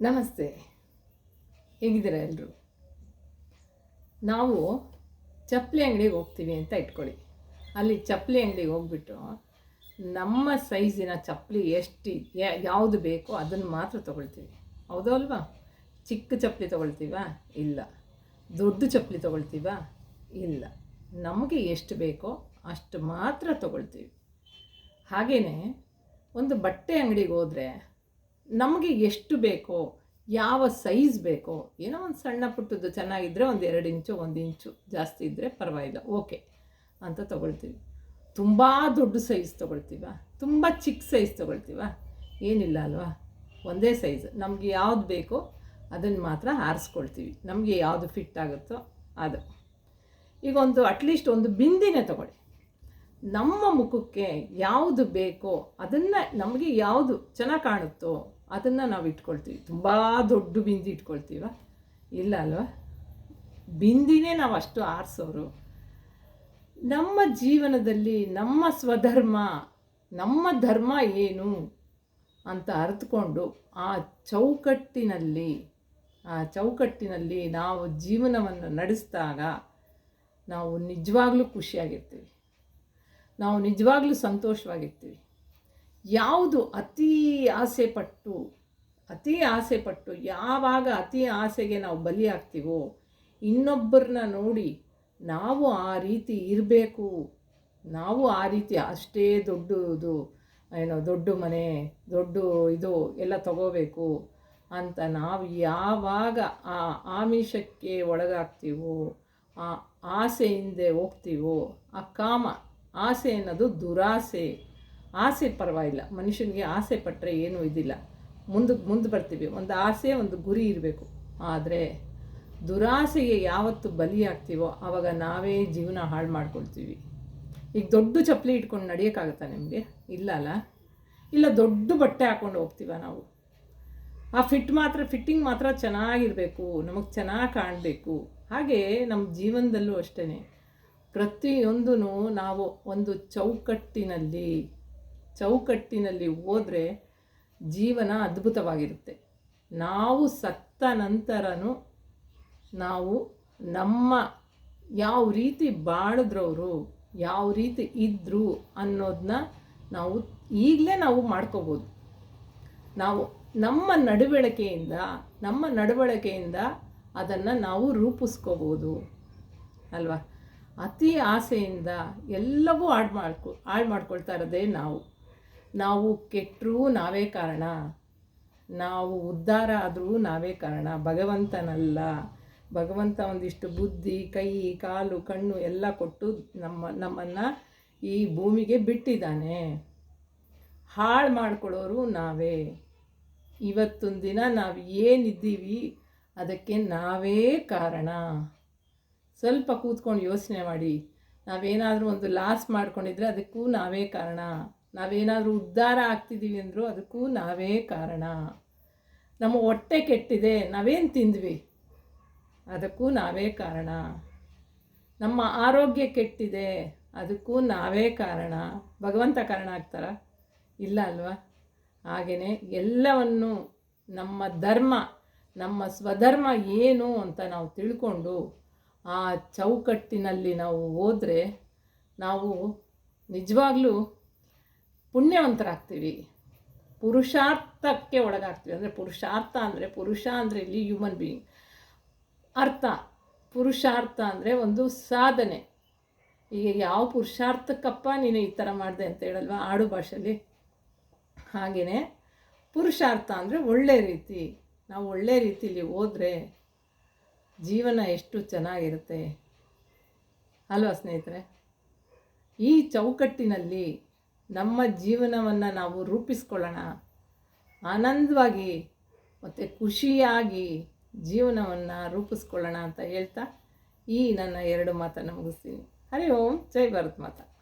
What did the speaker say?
ನಮಸ್ತೆ. ಹೇಗಿದ್ದೀರಾ ಎಲ್ಲರೂ ನಾವು ಚಪ್ಪಲಿ ಅಂಗಡಿಗೆ ಹೋಗ್ತೀವಿ ಅಂತ ಇಟ್ಕೊಳ್ಳಿ. ಅಲ್ಲಿ ಚಪ್ಪಲಿ ಅಂಗಡಿಗೆ ಹೋಗ್ಬಿಟ್ಟು ನಮ್ಮ ಸೈಜಿನ ಚಪ್ಪಲಿ ಎಷ್ಟು ಯಾವುದು ಬೇಕೋ ಅದನ್ನು ಮಾತ್ರ ತೊಗೊಳ್ತೀವಿ. ಹೌದೋ ಚಿಕ್ಕ ಚಪ್ಪಲಿ ತೊಗೊಳ್ತೀವಾ? ಇಲ್ಲ. ದೊಡ್ಡ ಚಪ್ಪಲಿ ತೊಗೊಳ್ತೀವಾ? ಇಲ್ಲ. ನಮಗೆ ಎಷ್ಟು ಬೇಕೋ ಅಷ್ಟು ಮಾತ್ರ ತೊಗೊಳ್ತೀವಿ. ಹಾಗೆಯೇ ಒಂದು ಬಟ್ಟೆ ಅಂಗಡಿಗೆ ಹೋದರೆ ನಮಗೆ ಎಷ್ಟು ಬೇಕೋ, ಯಾವ ಸೈಜ್ ಬೇಕೋ, ಏನೋ ಒಂದು ಸಣ್ಣ ಪುಟ್ಟದ್ದು ಚೆನ್ನಾಗಿದ್ದರೆ ಒಂದು ಎರಡು ಇಂಚು, ಒಂದು ಇಂಚು ಜಾಸ್ತಿ ಇದ್ದರೆ ಪರವಾಗಿಲ್ಲ. ಓಕೆ ಅಂತ ತೊಗೊಳ್ತೀವಿ. ತುಂಬ ದೊಡ್ಡ ಸೈಜ್ ತೊಗೊಳ್ತೀವ? ತುಂಬ ಚಿಕ್ಕ ಸೈಜ್ ತೊಗೊಳ್ತೀವ? ಏನಿಲ್ಲ ಅಲ್ವಾ? ಒಂದೇ ಸೈಜ್ ನಮಗೆ ಯಾವ್ದು ಬೇಕೋ ಅದನ್ನು ಮಾತ್ರ ಆರಿಸ್ಕೊಳ್ತೀವಿ. ನಮಗೆ ಯಾವುದು ಫಿಟ್ ಆಗುತ್ತೋ ಅದು. ಈಗ ಒಂದು ಅಟ್ಲೀಸ್ಟ್ ಒಂದು ಬಿಂದಿನೇ ತಗೊಳ್ಳಿ. ನಮ್ಮ ಮುಖಕ್ಕೆ ಯಾವುದು ಬೇಕೋ ಅದನ್ನು ನಮಗೆ ಯಾವುದು ಚೆನ್ನಾಗಿ ಕಾಣುತ್ತೋ ಅದನ್ನು ನಾವು ಇಟ್ಕೊಳ್ತೀವಿ. ತುಂಬ ದೊಡ್ಡ ಬಿಂದಿ ಇಟ್ಕೊಳ್ತೀವ? ಇಲ್ಲ ಅಲ್ವಾ? ಬಿಂದಿನೇ ನಾವು ಅಷ್ಟು ಆರಿಸೋರು. ನಮ್ಮ ಜೀವನದಲ್ಲಿ ನಮ್ಮ ಸ್ವಧರ್ಮ, ನಮ್ಮ ಧರ್ಮ ಏನು ಅಂತ ಅರಿತುಕೊಂಡು ಆ ಚೌಕಟ್ಟಿನಲ್ಲಿ ಆ ಚೌಕಟ್ಟಿನಲ್ಲಿ ನಾವು ಜೀವನವನ್ನು ನಡೆಸಿದಾಗ ನಾವು ನಿಜವಾಗ್ಲೂ ಖುಷಿಯಾಗಿರ್ತೀವಿ. ನಾವು ನಿಜವಾಗ್ಲೂ ಸಂತೋಷವಾಗಿರ್ತೀವಿ. ಯಾವುದು ಅತಿ ಆಸೆ ಪಟ್ಟು ಅತಿ ಆಸೆ ಪಟ್ಟು ಯಾವಾಗ ಅತಿ ಆಸೆಗೆ ನಾವು ಬಲಿಯಾಗ್ತೀವೋ ಇನ್ನೊಬ್ಬರನ್ನ ನೋಡಿ ನಾವು ಆ ರೀತಿ ಇರಬೇಕು. ನಾವು ಆ ರೀತಿ ಅಷ್ಟೇ ದೊಡ್ಡದು ಏನೋ ದೊಡ್ಡ ಮನೆ, ದೊಡ್ಡ ಇದು ಎಲ್ಲ ತಗೋಬೇಕು ಅಂತ ನಾವು ಯಾವಾಗ ಆ ಆಮಿಷಕ್ಕೆ ಒಳಗಾಗ್ತೀವೋ, ಆ ಆಸೆ ಹಿಂದೆ ಹೋಗ್ತೀವೋ, ಆ ಕಾಮ, ಆಸೆ ಅನ್ನೋದು ದುರಾಸೆ. ಆಸೆ ಪರವಾಗಿಲ್ಲ. ಮನುಷ್ಯನಿಗೆ ಆಸೆ ಪಟ್ಟರೆ ಏನೂ ಇದಿಲ್ಲ. ಮುಂದೆ ಮುಂದೆ ಬರ್ತೀವಿ. ಒಂದು ಆಸೆ, ಒಂದು ಗುರಿ ಇರಬೇಕು. ಆದರೆ ದುರಾಸೆಗೆ ಯಾವತ್ತು ಬಲಿಯಾಗ್ತೀವೋ ಆವಾಗ ನಾವೇ ಜೀವನ ಹಾಳು ಮಾಡ್ಕೊಳ್ತೀವಿ. ಈಗ ದೊಡ್ಡ ಚಪ್ಪಲಿ ಇಟ್ಕೊಂಡು ನಡೆಯೋಕ್ಕಾಗತ್ತಾ ನಿಮಗೆ? ಇಲ್ಲ ಅಲ್ಲ? ಇಲ್ಲ, ದೊಡ್ಡ ಬಟ್ಟೆ ಹಾಕ್ಕೊಂಡು ಹೋಗ್ತೀವ ನಾವು? ಆ ಫಿಟ್ ಮಾತ್ರ, ಫಿಟ್ಟಿಂಗ್ ಮಾತ್ರ ಚೆನ್ನಾಗಿರಬೇಕು. ನಮಗೆ ಚೆನ್ನಾಗಿ ಕಾಣಬೇಕು. ಹಾಗೆ ನಮ್ಮ ಜೀವನದಲ್ಲೂ ಅಷ್ಟೇ ಪ್ರತಿಯೊಂದೂ ನಾವು ಒಂದು ಚೌಕಟ್ಟಿನಲ್ಲಿ ಚೌಕಟ್ಟಿನಲ್ಲಿ ಹೋದರೆ ಜೀವನ ಅದ್ಭುತವಾಗಿರುತ್ತೆ. ನಾವು ಸತ್ತ ನಂತರನು ನಾವು ನಮ್ಮ ಯಾವ ರೀತಿ ಬಾಳಿದ್ರವರು, ಯಾವ ರೀತಿ ಇದ್ದರು ಅನ್ನೋದನ್ನ ನಾವು ಈಗಲೇ ನಾವು ಮಾಡ್ಕೋಬೋದು. ನಾವು ನಮ್ಮ ನಡವಳಿಕೆಯಿಂದ ನಮ್ಮ ನಡವಳಿಕೆಯಿಂದ ಅದನ್ನು ನಾವು ರೂಪಿಸ್ಕೋಬೋದು. ಅಲ್ವಾ? ಅತಿ ಆಸೆಯಿಂದ ಎಲ್ಲವೂ ಹಾಳು ಮಾಡ್ಕೊ, ಹಾಳು ಮಾಡ್ಕೊಳ್ತಾ ಇರೋದೇ ನಾವು. ನಾವು ಕೆಟ್ಟರೂ ನಾವೇ ಕಾರಣ. ನಾವು ಉದ್ಧಾರ ಆದರೂ ನಾವೇ ಕಾರಣ. ಭಗವಂತನಲ್ಲ. ಭಗವಂತ ಒಂದಿಷ್ಟು ಬುದ್ಧಿ, ಕೈ, ಕಾಲು, ಕಣ್ಣು ಎಲ್ಲ ಕೊಟ್ಟು ನಮ್ಮ, ನಮ್ಮನ್ನು ಈ ಭೂಮಿಗೆ ಬಿಟ್ಟಿದ್ದಾನೆ. ಹಾಳು ಮಾಡ್ಕೊಳ್ಳೋರು ನಾವೇ. ಇವತ್ತೊಂದು ದಿನ ನಾವು ಏನಿದ್ದೀವಿ ಅದಕ್ಕೆ ನಾವೇ ಕಾರಣ. ಸ್ವಲ್ಪ ಕೂತ್ಕೊಂಡು ಯೋಚನೆ ಮಾಡಿ. ನಾವೇನಾದರೂ ಒಂದು ಲಾಸ್ ಮಾಡ್ಕೊಂಡಿದ್ರೆ ಅದಕ್ಕೂ ನಾವೇ ಕಾರಣ. ನಾವೇನಾದರೂ ಉದ್ಧಾರ ಆಗ್ತಿದ್ದೀವಿ ಅಂದರೂ ಅದಕ್ಕೂ ನಾವೇ ಕಾರಣ. ನಮ್ಮ ಹೊಟ್ಟೆ ಕೆಟ್ಟಿದೆ, ನಾವೇನು ತಿಂದ್ವಿ? ಅದಕ್ಕೂ ನಾವೇ ಕಾರಣ. ನಮ್ಮ ಆರೋಗ್ಯ ಕೆಟ್ಟಿದೆ, ಅದಕ್ಕೂ ನಾವೇ ಕಾರಣ. ಭಗವಂತ ಕಾರಣ ಆಗ್ತಾರ? ಇಲ್ಲ ಅಲ್ವಾ? ಹಾಗೆಯೇ ಎಲ್ಲವನ್ನು ನಮ್ಮ ಧರ್ಮ, ನಮ್ಮ ಸ್ವಧರ್ಮ ಏನು ಅಂತ ನಾವು ತಿಳ್ಕೊಂಡು ಆ ಚೌಕಟ್ಟಿನಲ್ಲಿ ನಾವು ಹೋದರೆ ನಾವು ನಿಜವಾಗ್ಲೂ ಪುಣ್ಯವಂತರಾಗ್ತೀವಿ ಪುರುಷಾರ್ಥಕ್ಕೆ ಒಳಗಾಗ್ತೀವಿ. ಅಂದರೆ ಪುರುಷಾರ್ಥ ಅಂದರೆ ಪುರುಷ ಅಂದರೆ ಇಲ್ಲಿ ಹ್ಯೂಮನ್ ಬೀಯಿಂಗ್ ಅರ್ಥ. ಪುರುಷಾರ್ಥ ಅಂದರೆ ಒಂದು ಸಾಧನೆ. ಈಗ ಯಾವ ಪುರುಷಾರ್ಥಕ್ಕಪ್ಪ ನೀನು ಈ ಥರ ಮಾಡಿದೆ ಅಂತ ಹೇಳಲ್ವ? ಆಡು ಭಾಷೆಯಲ್ಲಿ. ಹಾಗೆಯೇ ಪುರುಷಾರ್ಥ ಅಂದರೆ ಒಳ್ಳೆ ರೀತಿ. ನಾವು ಒಳ್ಳೆ ರೀತಿಯಲ್ಲಿ ಹೋದರೆ ಜೀವನ ಎಷ್ಟು ಚೆನ್ನಾಗಿರುತ್ತೆ. ಅಲ್ವಾ ಸ್ನೇಹಿತರೆ? ಈ ಚೌಕಟ್ಟಿನಲ್ಲಿ ನಮ್ಮ ಜೀವನವನ್ನು ನಾವು ರೂಪಿಸ್ಕೊಳ್ಳೋಣ. ಆನಂದವಾಗಿ ಮತ್ತು ಖುಷಿಯಾಗಿ ಜೀವನವನ್ನು ರೂಪಿಸ್ಕೊಳ್ಳೋಣ ಅಂತ ಹೇಳ್ತಾ ಈ ನನ್ನ ಎರಡು ಮಾತನ್ನು ಮುಗಿಸ್ತೀನಿ. ಹರಿ ಓಂ, ಜೈ ಭಾರತ್ ಮಾತಾ.